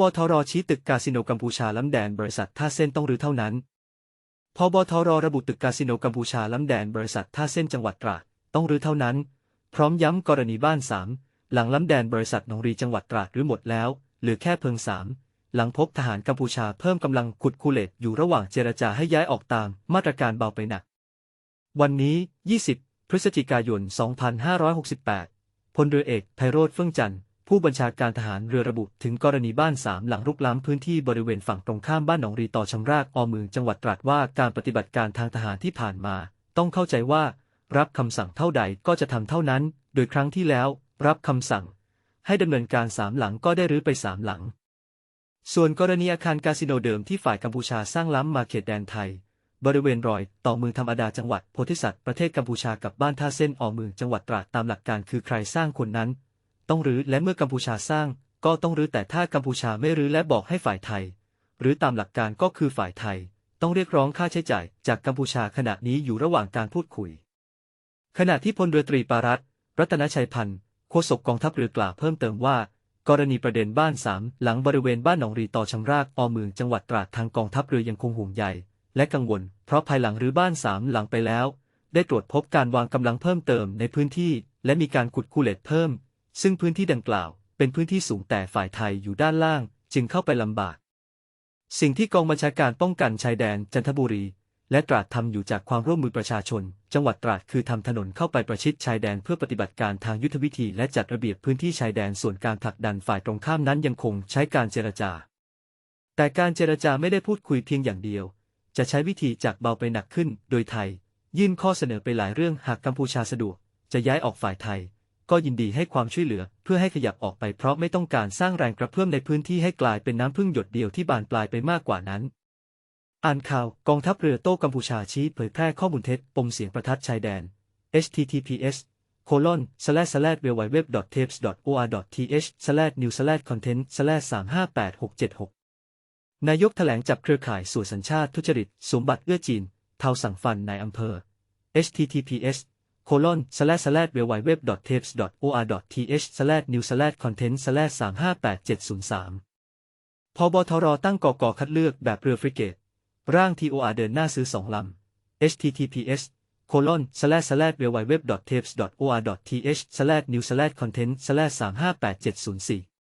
บทรชี้ตึกคาสิโนกัมพูชาล้ำแดนบริษัทท่าเส้นต้องรื้อเท่านั้นพบทรระบุตึกคาสิโนกัมพูชาล้ำแดนบริษัทท่าเส้นจังหวัดตราดต้องรื้อเท่านั้น พร้อมย้ำกรณีบ้านสามหลังล้ำแดนบริษัทหนองรีจังหวัดตราดรื้อหมดแล้วเหลือแค่เพิงสามหลังพบทหารกัมพูชาเพิ่มกำลังขุดคูเลตอยู่ระหว่างเจรจาให้ย้ายออกตามมาตรการเบาไปหนัก วันนี้ 20 พฤศจิกายน 2568 พลเรือเอกไพโรธเฟื่องจันทร์ ผู้บัญชาการทหารเรือระบุถึงกรณีบ้านสามหลังรุกล้ำพื้นที่บริเวณฝั่งตรงข้ามบ้านหนองรีต่อชำรากอเมืองจังหวัดตราดว่าการปฏิบัติการทางทหารที่ผ่านมา ต้องเข้าใจว่า รับคำสั่งเท่าใดก็จะทำเท่านั้น โดยครั้งที่แล้ว รับคำสั่ง ให้ดำเนินการสามหลังก็ได้รื้อไปสามหลัง ส่วนกรณีอาคารคาสิโนเดิมที่ฝ่ายกัมพูชาสร้างล้ำมาเขตแดนไทย บริเวณรอยต่อเมืองธรรมดาจังหวัดโพธิสัตว์ประเทศกัมพูชากับบ้านท่าเส้นออเมืองจังหวัดตราดตามหลักการคือใครสร้างคนนั้น ต้องรื้อและเมื่อกัมพูชาสร้างก็ต้องรื้อแต่ถ้ากัมพูชาไม่รื้อและบอกให้ฝ่ายไทย หรือตามหลักการก็คือฝ่ายไทย ต้องเรียกร้องค่าใช้จ่าย จากกัมพูชาขณะนี้อยู่ระหว่างการพูดคุย ขณะที่พลเรือตรีปารัตรัตนชัยพันธ์โฆษกกองทัพเรือกล่าวเพิ่มเติมว่า กรณีประเด็นบ้านสามหลังบริเวณบ้านหนองรีต่อชำรากอเมืองจังหวัดตราดทางกองทัพเรือยังคงห่วงใยและกังวล เพราะภายหลังรื้อบ้านสามหลังไปแล้ว ได้ตรวจพบการวางกำลังเพิ่มเติมในพื้นที่ และมีการขุดคูเลตเพิ่ม ซึ่งพื้นที่ดังกล่าว เป็นพื้นที่สูงแต่ฝ่ายไทยอยู่ด้านล่าง จึงเข้าไปลำบาก สิ่งที่กองบัญชาการป้องกันชายแดนจันทบุรี และตราดทำอยู่จากความร่วมมือประชาชน จังหวัดตราดคือทำถนนเข้าไปประชิดชายแดนเพื่อปฏิบัติการทางยุทธวิธี และจัดระเบียบพื้นที่ชายแดนส่วนการผลักดันฝ่ายตรงข้ามนั้นยังคงใช้การเจรจา แต่การเจรจาไม่ได้พูดคุยเพียงอย่างเดียว จะใช้วิธีจากเบาไปหนักขึ้น โดยไทย ยื่นข้อเสนอไปหลายเรื่องหากกัมพูชาสะดวกจะย้ายออกฝ่ายไทย ก็ยินดีให้ความช่วยเหลือ เพื่อให้ขยับออกไปเพราะไม่ต้องการสร้างแรงกระเพื่อมในพื้นที่ให้กลายเป็นน้ำพึ่งหยดเดียวที่บานปลายไปมากกว่านั้น อ่านข่าวกองทัพเรือโต้กัมพูชาชี้เผยแพร่ข้อมูลเท็จปมเสียงประทัดชายแดน https colon slash slash w w w tapes or th slash new slash content slash 3 5 8 6 7 6 นายกแถลงจับเครือข่ายส่วนสัญชาติทุจริต สมบัติเอื้อจีนเทาสั่งฟันนายอำเภอ https colon slash slash w w w tapes or th slash new slash content slash 3 5 8 7 0 3พบทรตั้งกกคัดเลือกแบบเรือฟริเกต ร่าง TOR เดินหน้าซื้อสองลำ https colon slash slash w w w tapes or th slash new slash content slash 3 5 8 7 0 4